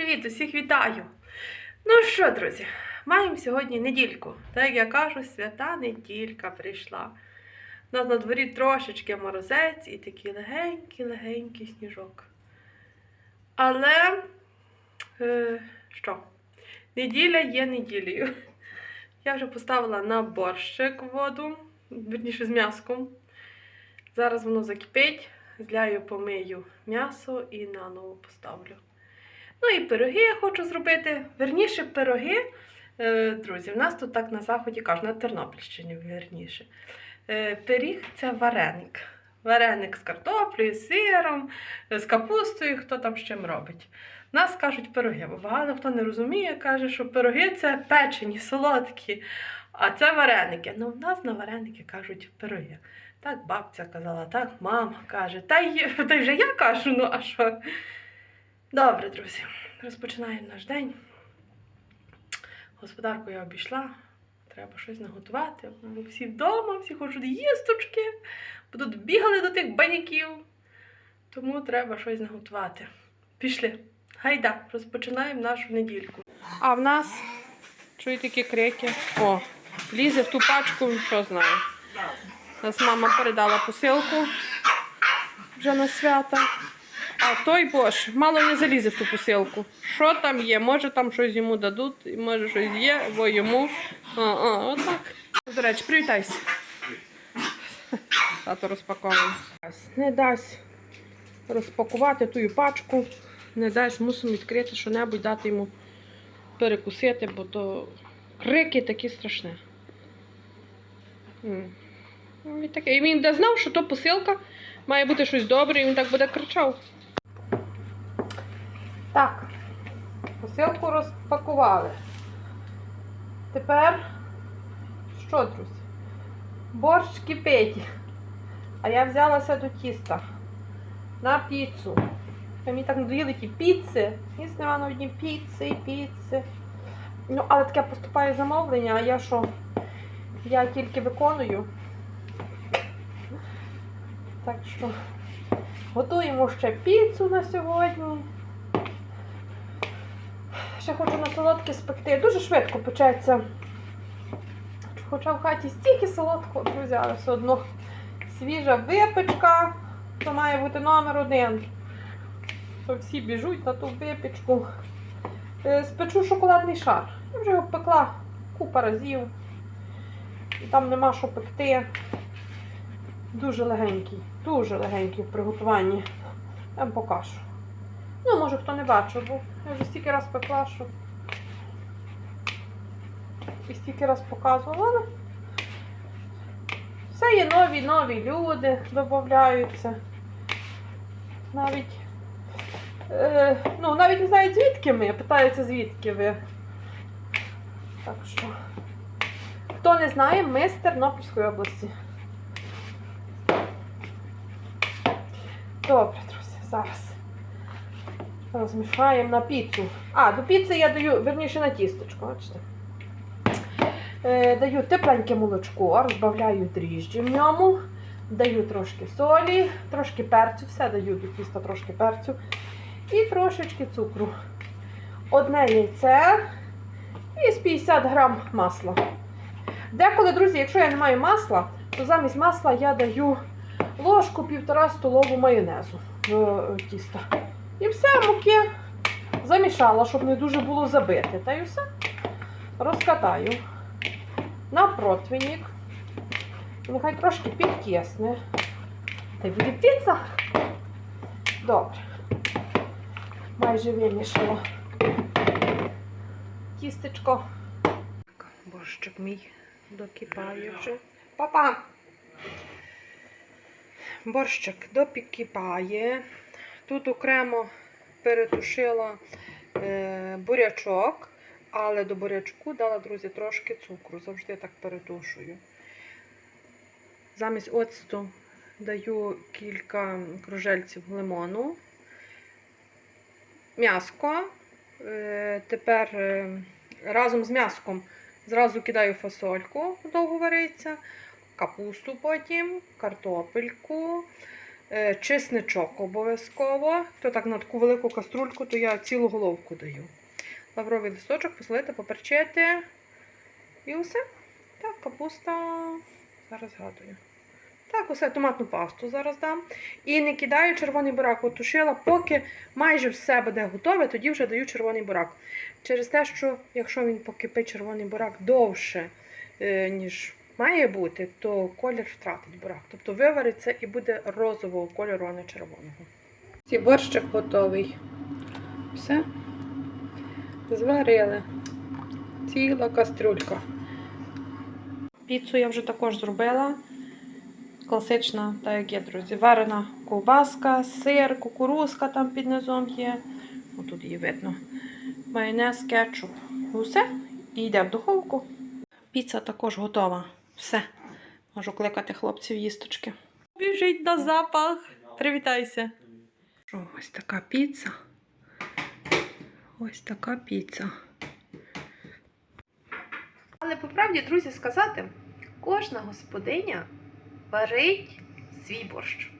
Привіт, усіх вітаю! Ну що, друзі, маємо сьогодні недільку. Так як я кажу, свята неділька прийшла. У нас на дворі трошечки морозець і такий легенький-легенький сніжок. Але е, що? Неділя є неділею. Я вже поставила на борщик воду, верніше з м'яском. Зараз воно закипить, зляю, помию м'ясо і наново поставлю. Ну і пироги я хочу зробити. Верніше пироги, е, друзі, в нас тут так на заході кажуть, на Тернопільщині верніше. Е, Пиріг це вареник. Вареник з картоплею, з сиром, е, з капустою, хто там з чим робить. Нас кажуть пироги, бо багато хто не розуміє, каже, що пироги це печені, солодкі, а це вареники. Ну, в нас на вареники кажуть пироги. Так бабця казала, так мама каже. Та й, та й вже я кажу, ну а що? Добре, друзі, розпочинаємо наш день. Господарку я обійшла, треба щось наготувати. Бо Всі вдома, всі хочуть їсточки, будуть бігали до тих баняків. Тому треба щось наготувати. Пішли. Гайда, розпочинаємо нашу недільку. А в нас чують такі крики. О, лізе в ту пачку, що знаю. Нас мама передала посилку вже на свята. А той бож, мало не залізе в ту посилку. Що там є? Може там щось йому дадуть, може щось є, бо йому. А, а, отак. До речі, привітайся. Тато розпаковує. Не дасть розпакувати ту пачку. Не дасть, мусимо відкрити що-небудь, дати йому перекусити, бо то крики такі страшні. Ну. І він де знав, що то посилка, має бути щось добре, і він так буде кричав. Так, посилку розпакували. Тепер що, друзі? Борщ кипить. А я взялася до тіста на піцу. Мені так надоїли ті піци. Їсти нема на одні піци піци. Ну, але таке поступає замовлення, а я що? Я тільки виконую. Так що готуємо ще піцу на сьогодні. Ще хочу на солодке спекти. Дуже швидко печеться. Хоча в хаті стільки солодкого, друзі, але все одно свіжа випечка. То має бути номер один. То всі біжуть на ту випічку. Е, Спечу шоколадний шар. Я вже його пекла купа разів. І там нема що пекти. Дуже легенький, дуже легенький в приготуванні. Я вам покажу. Ну, може хто не бачив, бо я вже стільки раз пекла, що і стільки раз показувала. Все є нові, нові люди додаються. Навіть, е, ну, навіть не знають, звідки ми, питаються, звідки ви. Так що, хто не знає, ми з Тернопільської області. Добре, друзі, зараз розмішаємо на піцу. А, до піци я даю, верніше на тісточку, бачите. Е, даю тепленьке молочко, розбавляю дріжджі в ньому, даю трошки солі, трошки перцю, все даю до тіста трошки перцю і трошечки цукру. Одне яйце і з 50 грам масла. Деколи, друзі, якщо я не маю масла, то замість масла я даю ложку півтора столову майонезу в тісто. І все, муки замішала, щоб не дуже було забити. Та й все. Розкатаю на противник. Нехай трошки підкисне. Та й буде піца. Добре. Майже вимішала. Тістечко. Борщик мій докипає вже. Папа! Борщик допікіпає. Тут окремо перетушила е, бурячок, але до бурячку дала, друзі, трошки цукру. Завжди так перетушую. Замість оцту даю кілька кружельців лимону. М'яско. Е, тепер е, разом з м'яском зразу кидаю фасольку, довго вариться, капусту потім, картопельку, чесничок обов'язково. То так на таку велику каструльку, то я цілу головку даю. Лавровий листочок посолити, поперчити. І усе. Так, капуста. Зараз згадую. Так, усе, томатну пасту зараз дам. І не кидаю червоний бурак. От тушила, поки майже все буде готове, тоді вже даю червоний бурак. Через те, що якщо він покипить червоний бурак довше, е, ніж має бути, то колір втратить бурак. Тобто вивариться і буде розового кольору, а не червоного. Ці борщик готовий. Все. Зварили. Ціла кастрюлька. Піцу я вже також зробила. Класична, так як є, друзі. Варена ковбаска, сир, кукурузка там під низом є. Отут її видно. Майонез, кетчуп. Усе. І йде в духовку. Піца також готова. Все. Можу кликати хлопців їсточки. Біжить на запах. Привітайся. Що, ось така піца. Ось така піца. Але по правді, друзі, сказати, кожна господиня варить свій борщ.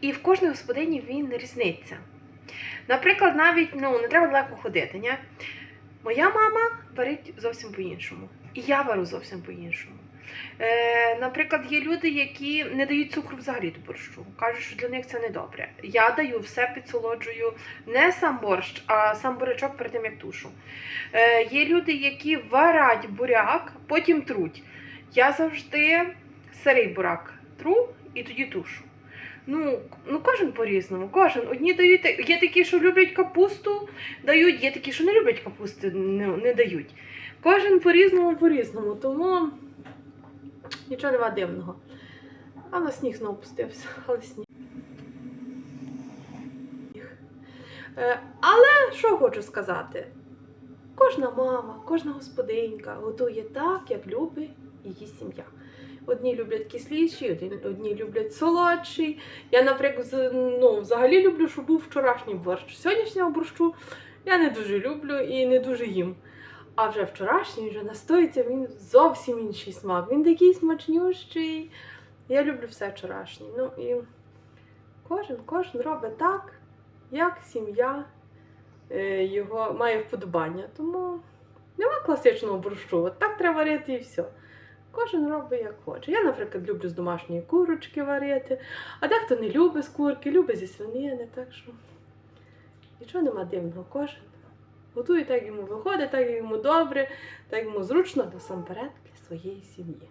І в кожній господині він різниця. Наприклад, навіть ну, не треба далеко ходити. Ні? Моя мама варить зовсім по-іншому. І я варю зовсім по-іншому. Е, наприклад, є люди, які не дають цукру взагалі до борщу. Кажуть, що для них це не добре. Я даю все підсолоджую не сам борщ, а сам бурячок перед тим, як тушу. Е, є люди, які варять буряк, потім труть. Я завжди сирий бурак тру і тоді тушу. Ну, ну кожен по-різному, кожен. Одні дають, є такі, що люблять капусту, дають, є такі, що не люблять капусти, не, не дають. Кожен по-різному, по-різному. Тому нічого нема дивного. А на сніг знову пустився, але сніг. Е, Але що хочу сказати? Кожна мама, кожна господинька готує так, як любить її сім'я. Одні люблять кисліші, одні, люблять солодший. Я, наприклад, ну, взагалі люблю, щоб був вчорашній борщ. Сьогоднішнього борщу я не дуже люблю і не дуже їм. А вже вчорашній вже настоїться, він зовсім інший смак. Він такий смачнющий. Я люблю все вчорашнє. Ну і кожен, кожен робить так, як сім'я е, його має вподобання. Тому нема класичного борщу. От так треба варити і все. Кожен робить як хоче. Я, наприклад, люблю з домашньої курочки варити, а дехто не любить з курки, любить зі свинини, так що нічого нема дивного. Кожен готує так, йому виходить, так йому добре, так йому зручно насамперед для своєї сім'ї.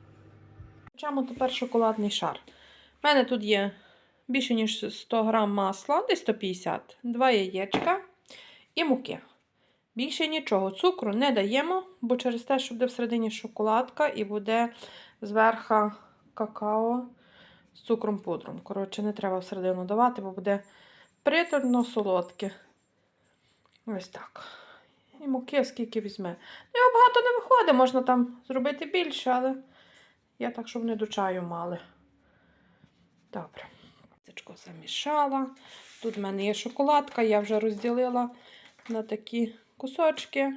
Почнемо тепер шоколадний шар. У мене тут є більше ніж 100 грам масла, десь 150, два яєчка і муки. Більше нічого, цукру не даємо, бо через те, що буде всередині шоколадка і буде зверху какао з цукром пудром. Коротше, не треба всередину давати, бо буде приторно солодке. Ось так. І муки скільки візьме. Ну, його багато не виходить, можна там зробити більше, але я так, щоб не до чаю мали. Добре. Цечко замішала. Тут в мене є шоколадка, я вже розділила на такі кусочки.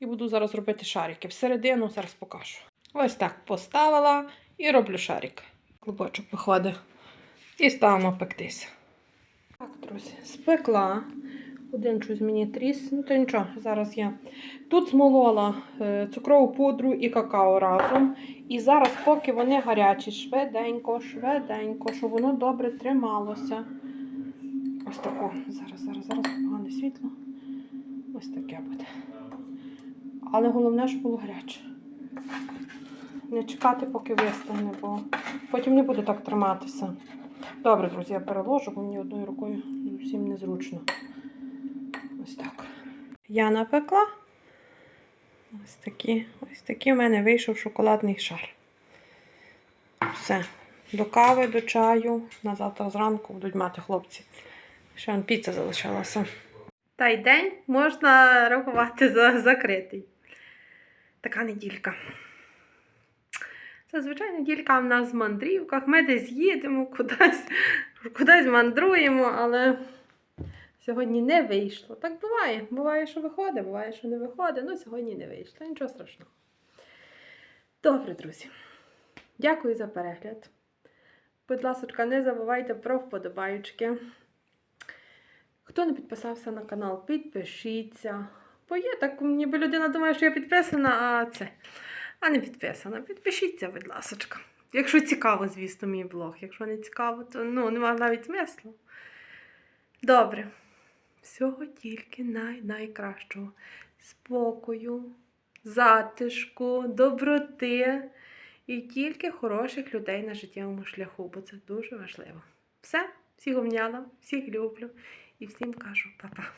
І буду зараз робити шарики. Всередину зараз покажу. Ось так поставила і роблю шарик. Клубочок виходить. І ставимо пектися. Так, друзі, спекла. Один щось мені тріс. Ну, то нічого, зараз я. Тут змолола е, цукрову пудру і какао разом. І зараз, поки вони гарячі, швиденько, швиденько, щоб воно добре трималося. Ось тако. Зараз, зараз, зараз погане світло. Ось таке буде. Але головне, щоб було гаряче. Не чекати, поки вистигне, бо потім не буде так триматися. Добре, друзі, я переложу, бо мені одною рукою зовсім незручно. Ось так. Я напекла. Ось такі, ось такий у мене вийшов шоколадний шар. Все. До кави, до чаю. На завтра зранку будуть мати хлопці. Ще он піца залишилася. Та й день можна рахувати за закритий. Така неділька. Зазвичай неділька в нас в мандрівках. Ми десь їдемо, кудись, кудись мандруємо, але сьогодні не вийшло. Так буває. Буває, що виходить, буває, що не виходить. Ну, сьогодні не вийшло. Нічого страшного. Добре, друзі. Дякую за перегляд. Будь ласка, не забувайте про вподобайки. Хто не підписався на канал, підпишіться. Бо є так, ніби людина думає, що я підписана, а це. А не підписана. Підпишіться, будь ласка. Якщо цікаво, звісно, мій блог. Якщо не цікаво, то ну, немає навіть смислу. Добре. Всього тільки най-найкращого. Спокою, затишку, доброти і тільки хороших людей на життєвому шляху, бо це дуже важливо. Все, всіх обняла, всіх люблю і всім кажу па-па.